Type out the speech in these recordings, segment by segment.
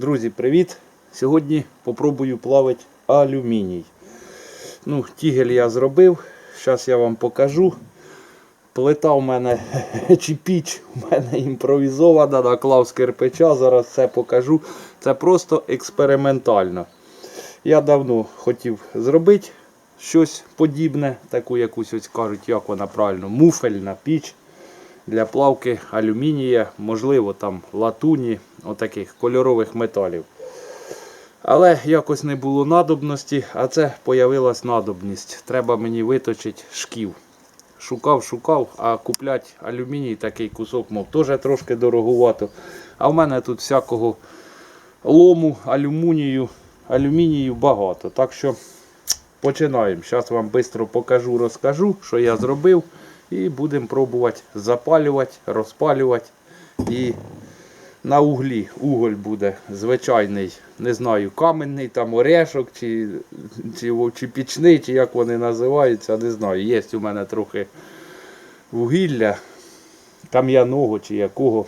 Друзі, привіт! Сьогодні попробую плавити алюміній. Ну, тігель я зробив. Зараз я вам покажу. Плита у мене чи піч у мене імпровізована, наклав з кирпича, зараз все покажу. Це просто експериментально. Я давно хотів зробити щось подібне, таку якусь ось кажуть, як вона правильно, муфельна піч для плавки алюмінія, можливо, там латуні, отаких кольорових металів. Але якось не було надобності, а це появилась надобність. Треба мені виточити шків. Шукав, шукав, а куплять алюміній такий кусок, мов теж трошки дороговато. А в мене тут всякого лому, алюмінію, алюмінію багато. Так що починаємо. Зараз вам швидко покажу, розкажу, що я зробив. І будемо пробувати запалювати, розпалювати. І на углі уголь буде звичайний, не знаю, каменний, там орешок, чи, чи, чи пічний, чи як вони називаються, не знаю. Є у мене трохи вугілля, кам'яного чи якого.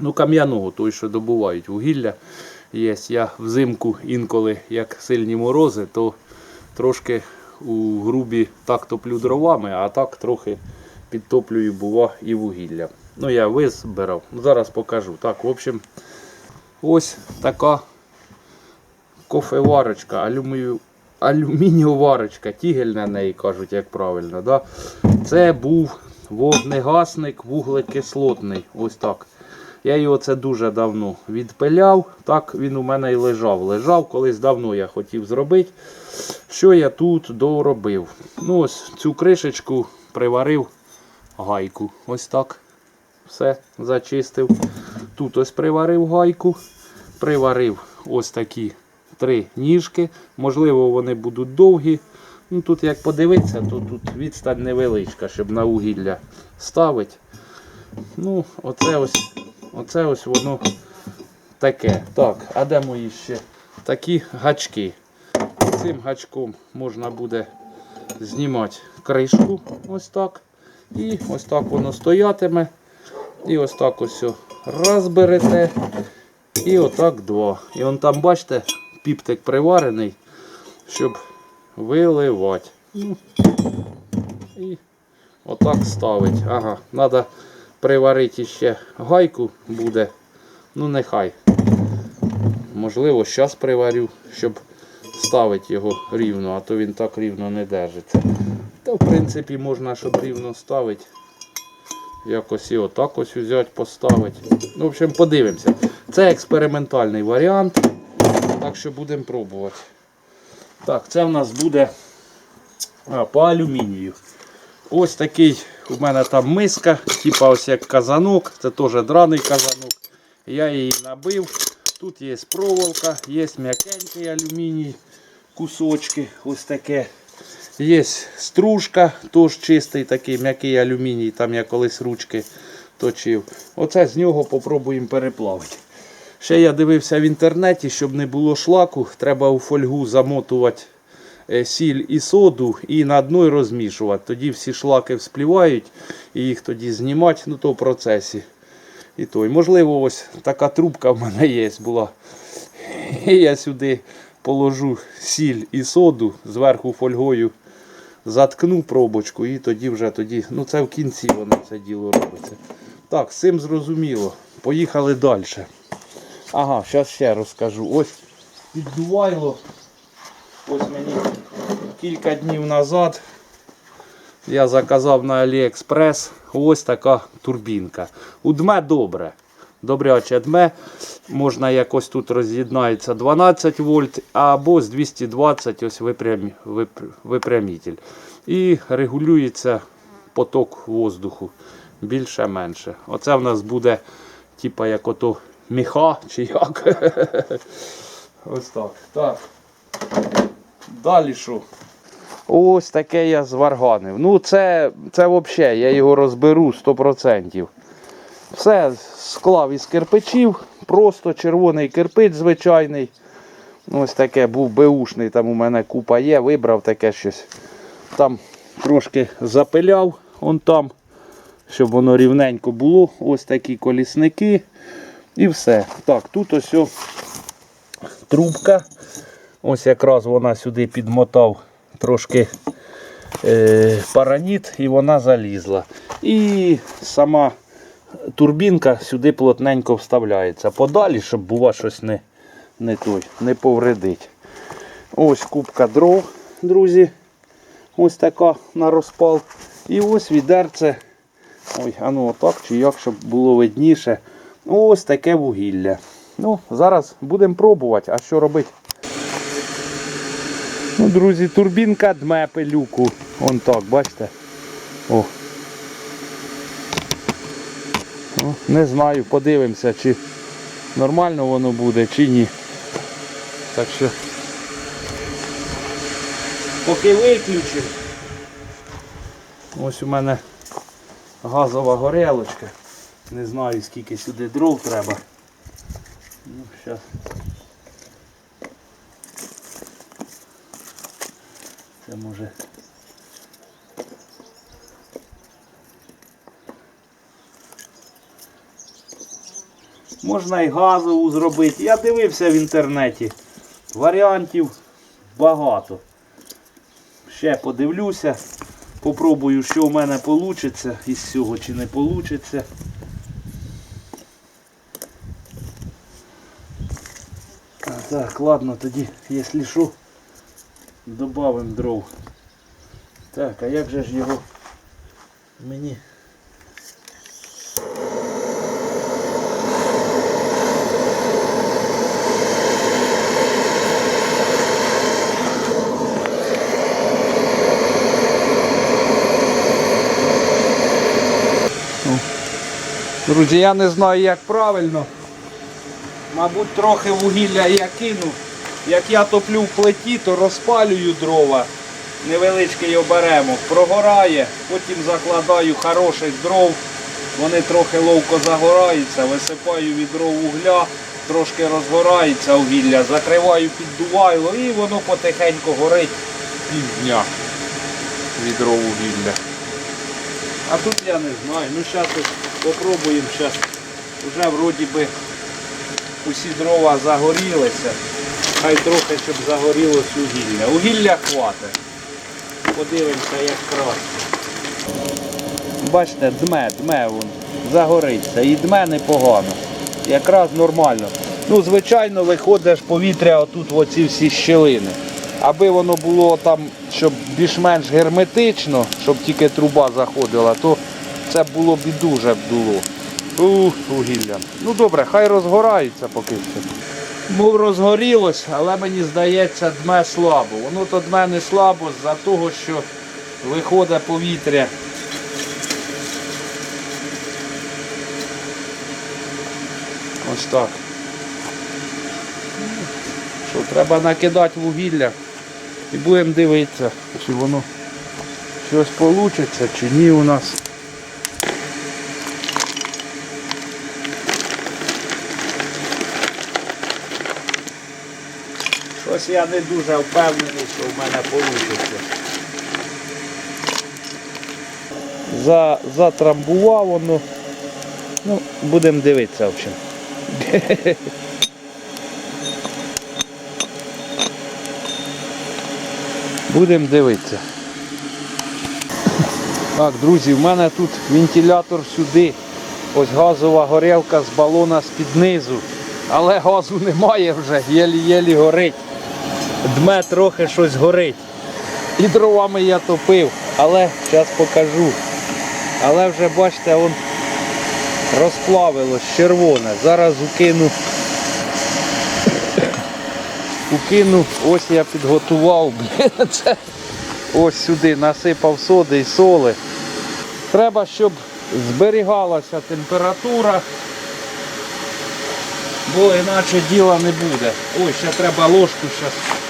Ну, кам'яного, той, що добувають вугілля. Є. Я взимку інколи, як сильні морози, то трошки у грубі так топлю дровами, а так трохи підтоплюю, бува, і вугілля. Ну, я визбирав. Зараз покажу. Так, в общем, ось така кофеварочка, алюмію, алюмінієварочка, тігель на неї кажуть, як правильно. Да? Це був вогнегасник вуглекислотний. Ось так. Я його це дуже давно відпиляв. Так він у мене і лежав. Лежав, колись давно я хотів зробити. Що я тут доробив? Ну, ось цю кришечку приварив гайку. Ось так. Все, зачистив. Тут ось приварив гайку. Приварив ось такі три ніжки. Можливо, вони будуть довгі. Ну, Тут, як подивитися, то тут відстань невеличка, щоб на вугілля ставити. Ну, оце ось, оце ось воно таке. Так, а де мої ще такі гачки? Цим гачком можна буде знімати кришку. Ось так. І ось так воно стоятиме. І ось так ось раз берете. І отак два. І он там, бачите, піптик приварений, щоб виливати. Ну, І отак ставить. Ага, треба приварити ще гайку буде. Ну нехай. Можливо, зараз приварю, щоб ставити його рівно, а то він так рівно не держиться. Та в принципі можна, щоб рівно ставити. Якось і отак ось взяти, поставити. Ну, в общем, подивимося. Це експериментальний варіант. Так що будемо пробувати. Так, це в нас буде а, по алюмінію. Ось такий у мене там миска, типа ось як казанок, це теж драний казанок. Я її набив. Тут є проволока, є м'якенький алюміній, кусочки, ось таке. Є стружка, теж чистий такий м'який алюміній, там я колись ручки точив. Оце з нього попробуємо переплавити. Ще я дивився в інтернеті, щоб не було шлаку, треба у фольгу замотувати е, сіль і соду і на дно розмішувати. Тоді всі шлаки всплівають і їх тоді знімати, ну то в процесі. І той. Можливо, ось така трубка в мене є була. І я сюди положу сіль і соду, зверху фольгою заткну пробочку і тоді вже тоді. Ну це в кінці воно це діло робиться. Так, з цим зрозуміло. Поїхали далі. Ага, зараз ще розкажу. Ось піддувайло. Ось мені кілька днів назад я заказав на AliExpress ось така турбінка. У дме добре. Добряче дме. Можна якось тут роз'єднається 12 вольт або з 220 ось випрям... вип- випрямитель. І регулюється поток воздуху більше-менше. Оце в нас буде типа як ото міха чи як. Ось так. Так. Далі що? Ось таке я зварганив. Ну, це, це взагалі, я його розберу 100%. Все склав із кирпичів, просто червоний кирпич звичайний. Ось таке був беушний, там у мене купа є, вибрав таке щось. Там трошки запиляв, он там, щоб воно рівненько було. Ось такі колісники. І все. Так, тут ось трубка. Ось якраз вона сюди підмотав трошки е, параніт і вона залізла. І сама турбінка сюди плотненько вставляється. Подалі, щоб бува щось не, не, той, не повредить. Ось кубка дров, друзі. Ось така на розпал. І ось відерце. Ой, а ну отак чи як, щоб було видніше. Ось таке вугілля. Ну, зараз будемо пробувати, а що робити? Ну, друзі, турбінка дме пилюку. Вон так, бачите? О. О, не знаю, подивимося, чи нормально воно буде, чи ні. Так що. Поки виключимо. Ось у мене газова горелочка. Не знаю скільки сюди дров треба. Ну, щас. Це може. Можна і газову зробити. Я дивився в інтернеті. Варіантів багато. Ще подивлюся. Попробую, що в мене вийде із цього чи не вийде. Так, ладно, тоді, якщо що, додамо дров. Так, а як же ж його мені? Друзі, я не знаю як правильно. Мабуть, трохи вугілля я кину. Як я топлю в плиті, то розпалюю дрова. Невеличкий оберемок. Прогорає, потім закладаю хороших дров. Вони трохи ловко загораються, висипаю відро вугля, трошки розгорається вугілля, закриваю піддувайло і воно потихеньку горить півдня. Відро вугілля. А тут я не знаю. Ну зараз спробуємо. Зараз вже вроді би усі дрова загорілися. Хай трохи, щоб загорілось вугілля. Вугілля хватить. Подивимося, як краще. Бачите, дме, дме вон, загориться. І дме непогано. Якраз нормально. Ну, звичайно, виходиш повітря отут в оці всі щілини. Аби воно було там, щоб більш-менш герметично, щоб тільки труба заходила, то це було б і дуже б дуло. Ух, вугілля. Ну добре, хай розгораються поки що. Мов розгорілось, але мені здається, дме слабо. Воно то дме не слабо з-за того, що виходить повітря. Ось так. Що, треба накидати вугілля і будемо дивитися, чи воно щось вийде, чи ні у нас. Щось я не дуже впевнений, що в мене вийде. За, затрамбував воно. Ну, будемо дивитися, в общем. Будемо дивитися. Так, друзі, в мене тут вентилятор сюди. Ось газова горілка з балона з-під низу. Але газу немає вже, єлі-єлі горить. Дме трохи щось горить. І дровами я топив, але зараз покажу. Але вже бачите, он розплавилось червоне. Зараз укину. Укину, ось я підготував, це ось сюди насипав соди і соли. Треба, щоб зберігалася температура, бо іначе діла не буде. Ой, ще треба ложку зараз.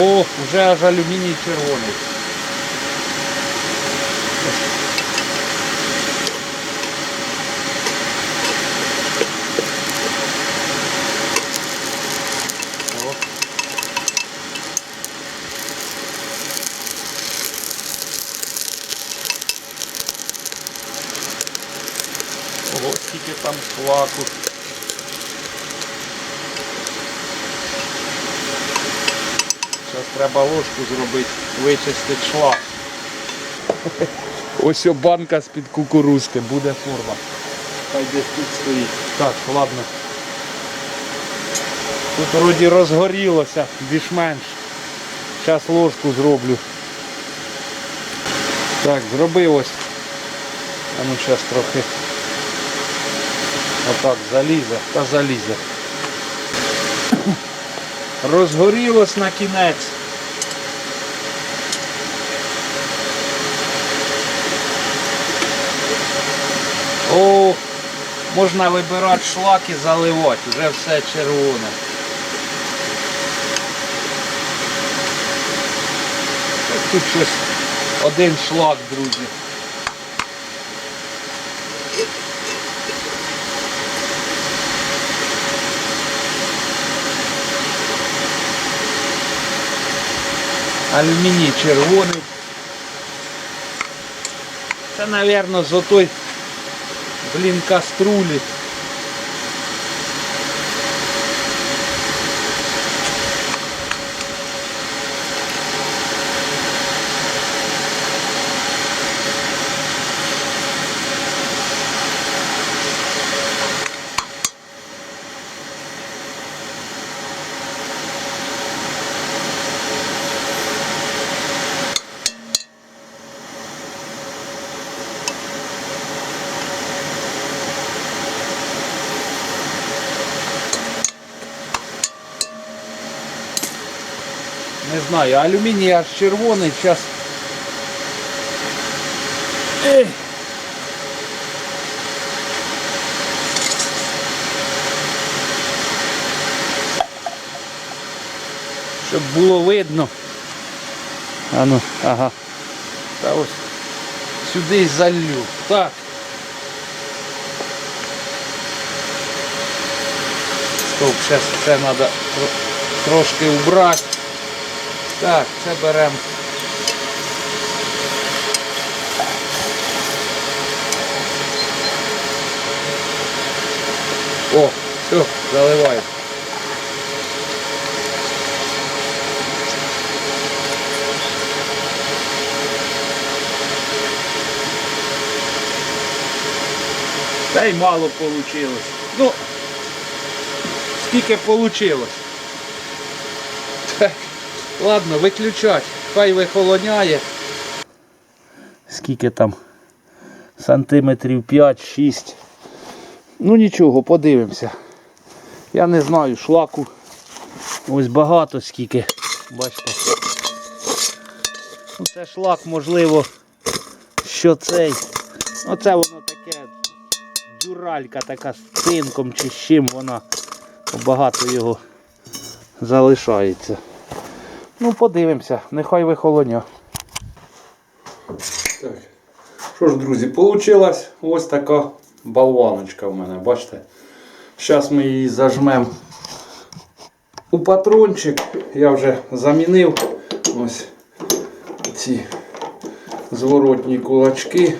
О, вже аж алюміній червоний. О. Ого, скільки там шлаку. Зараз треба ложку зробити, вичистити шлак. Ось о банка з-під кукурузки, буде форма. Хай десь тут стоїть. Так, ладно. Тут вроді розгорілося, більш-менш. Зараз ложку зроблю. Так, зробив ось. А ну зараз трохи. Отак залізе, та залізе. Розгорілось на кінець. О, можна вибирати шлак і заливати, вже все червоне. Тут щось один шлак, друзі. Алюміній червоний. Це, мабуть, з отой, блін, каструлі. Знаю, алюміній аж червоний, зараз. Ей. Щоб було видно. А ну, ага. Та ось сюди залью. Так. Стоп, зараз це треба трошки убрати. Так, це беремо. О, все, заливаю. Та й мало вийшло. Ну, скільки вийшло. Ладно, виключать. Хай вихолоняє. Скільки там? Сантиметрів 5-6. Ну нічого, подивимося. Я не знаю, шлаку. Ось багато скільки. Бачите. Ну, це шлак, можливо, що цей. Оце воно таке дюралька така з цинком чи з чим вона багато його залишається. Ну, подивимося, нехай вихолоня. Так. Що ж, друзі, вийшла ось така болваночка в мене, бачите? Зараз ми її зажмемо у патрончик. Я вже замінив ось ці зворотні кулачки.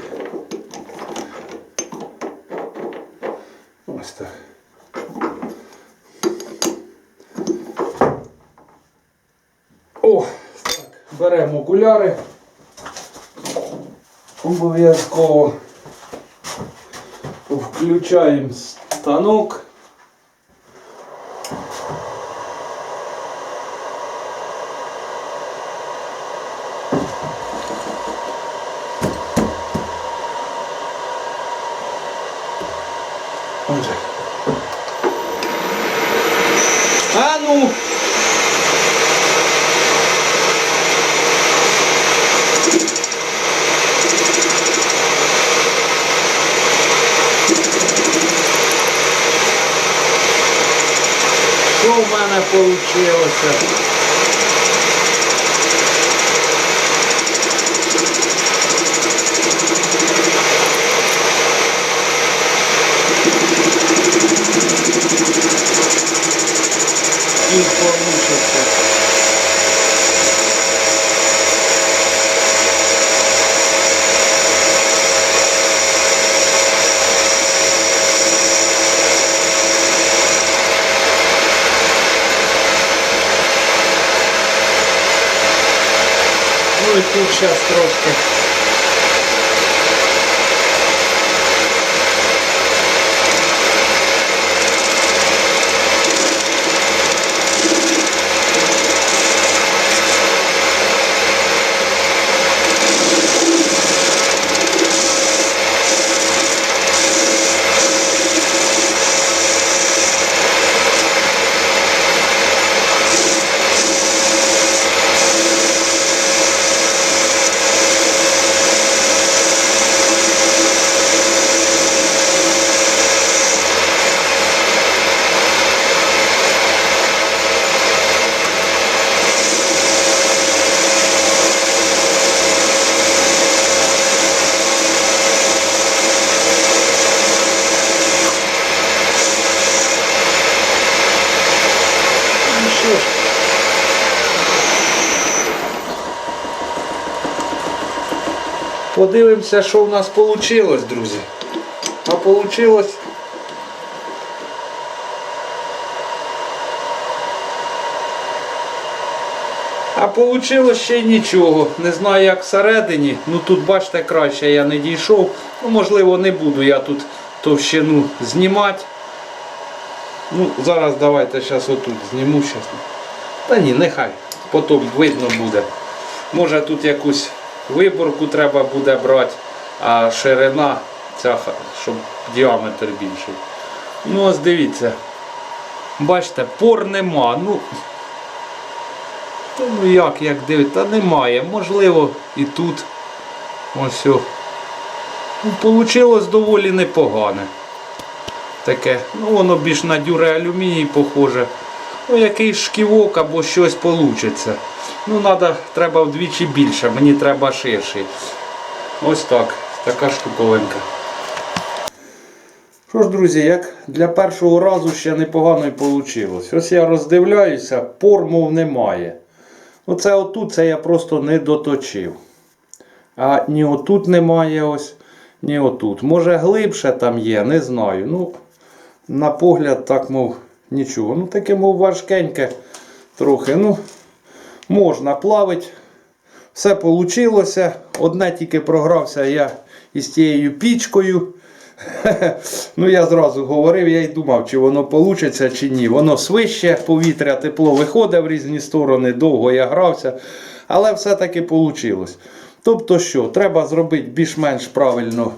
Окуляри. Обов'язково включаємо станок. А ну! Вийшло? І получиться. і тут зараз трошки. Подивимося, що в нас вийшло, друзі. А вийшло. А вийшло ще нічого. Не знаю як всередині. Ну тут бачите краще я не дійшов. Ну можливо не буду я тут товщину знімати. Ну, зараз давайте зараз отут зніму щас. Та ні, нехай. Потім видно буде. Може тут якусь виборку треба буде брати, а ширина ця, щоб діаметр більший. Ну ось дивіться. Бачите, пор нема. Ну, ну як, як та немає. Можливо і тут. Ось. Ну, Получилось доволі непогане таке. Ну воно більш на дюреалюміній похоже. Ну якийсь шківок або щось получиться. Ну надо, треба вдвічі більше, мені треба ширший. Ось так, така штуковинка. Що ж, друзі, як для першого разу ще непогано і вийшло. Ось я роздивляюся, пор мов немає. Оце отут це я просто не доточив. А ні отут немає ось, ні отут. Може глибше там є, не знаю. Ну, на погляд, так, мов, нічого. Ну, таке, мов, важкеньке трохи. Ну, можна плавити. Все вийшло. Одне тільки програвся я із тією пічкою. Ну, я зразу говорив, я й думав, чи воно вийде, чи ні. Воно свище, повітря, тепло виходить в різні сторони, довго я грався. Але все-таки вийшло. Тобто що, треба зробити більш-менш правильно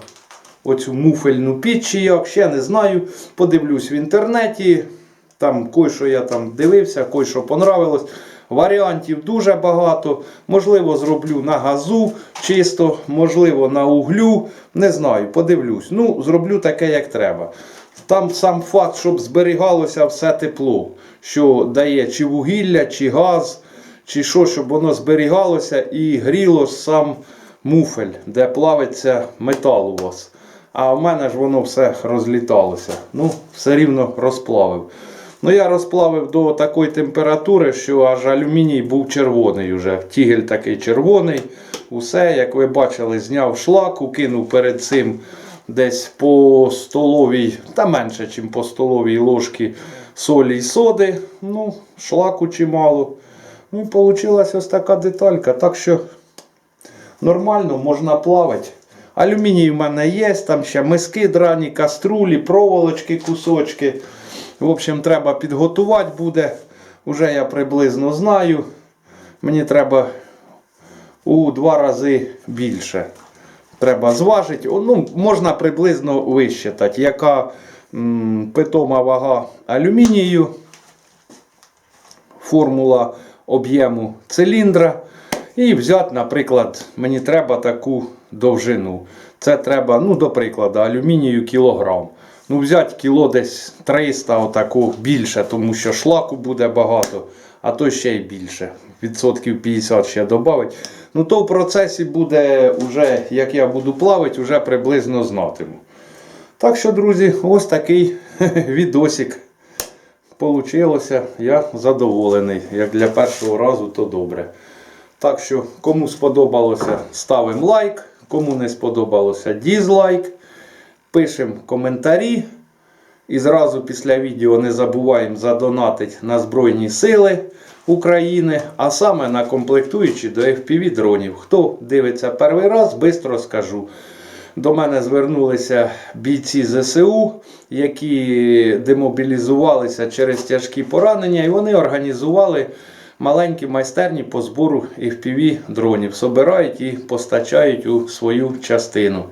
оцю муфельну піч, чи як, ще не знаю. Подивлюсь в інтернеті. Там кой-що я там дивився, кой-що понравилось. Варіантів дуже багато. Можливо, зроблю на газу чисто, можливо, на углю. Не знаю, подивлюсь. Ну, зроблю таке, як треба. Там сам факт, щоб зберігалося все тепло, що дає чи вугілля, чи газ, чи що, щоб воно зберігалося і гріло сам муфель, де плавиться метал у вас. А в мене ж воно все розліталося. Ну, все рівно розплавив. Ну, я розплавив до такої температури, що аж алюміній був червоний уже. Тігель такий червоний. Усе, як ви бачили, зняв шлаку, кинув перед цим десь по столовій, та менше, ніж по столовій ложки солі і соди. Ну, шлаку чимало. Ну і вийшла ось така деталька. Так що нормально можна плавати. Алюміній в мене є, там ще миски драні, каструлі, проволочки, кусочки. В общем, треба підготувати буде. Уже я приблизно знаю. Мені треба у два рази більше. Треба зважити. Ну, можна приблизно вищитати, яка м, питома вага алюмінію, формула об'єму циліндра. І взяти, наприклад, мені треба таку довжину. Це треба, ну, до прикладу, алюмінію кілограм. Ну, взяти кіло десь 300, отаку більше, тому що шлаку буде багато, а то ще й більше. Відсотків 50 ще додати. Ну, то в процесі буде, вже, як я буду плавати, вже приблизно знатиму. Так що, друзі, ось такий відосик. Получилося, я задоволений. Як для першого разу, то добре. Так що, кому сподобалося, ставимо лайк. Кому не сподобалося, дізлайк. Пишемо коментарі. І зразу після відео не забуваємо задонатити на Збройні Сили України, а саме на комплектуючі до FPV дронів. Хто дивиться перший раз, швидко скажу. До мене звернулися бійці ЗСУ, які демобілізувалися через тяжкі поранення, і вони організували маленькі майстерні по збору FPV дронів. Собирають і постачають у свою частину.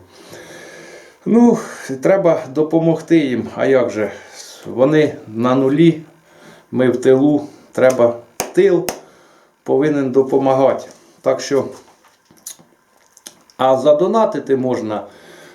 Ну, треба допомогти їм. А як же? Вони на нулі, ми в тилу, треба тил повинен допомагати. Так що, а задонатити можна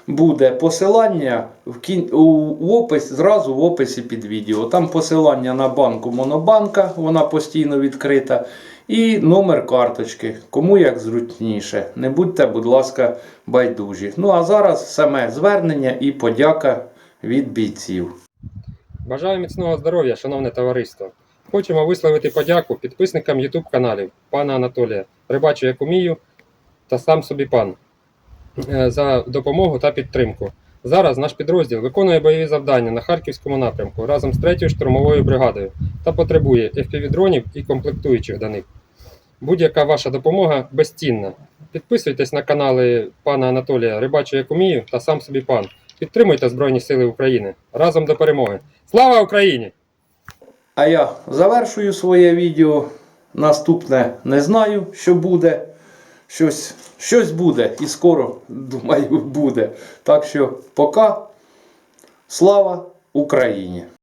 буде посилання в, кін... у... опис, зразу в описі під відео. Там посилання на банку Монобанка, вона постійно відкрита. І номер карточки, кому як зручніше. Не будьте, будь ласка, байдужі. Ну а зараз саме звернення і подяка від бійців. Бажаю міцного здоров'я, шановне товариство. Хочемо висловити подяку підписникам YouTube каналів пана Анатолія, рибачу як умію та сам собі пан е, за допомогу та підтримку. Зараз наш підрозділ виконує бойові завдання на Харківському напрямку разом з 3-ю штурмовою бригадою та потребує FPV-дронів і комплектуючих до них. Будь-яка ваша допомога безцінна. Підписуйтесь на канали пана Анатолія, рибачу як умію та сам собі пан. Підтримуйте Збройні Сили України разом до перемоги. Слава Україні! А я завершую своє відео. Наступне не знаю, що буде. Щось, щось буде і скоро, думаю, буде. Так що пока. Слава Україні!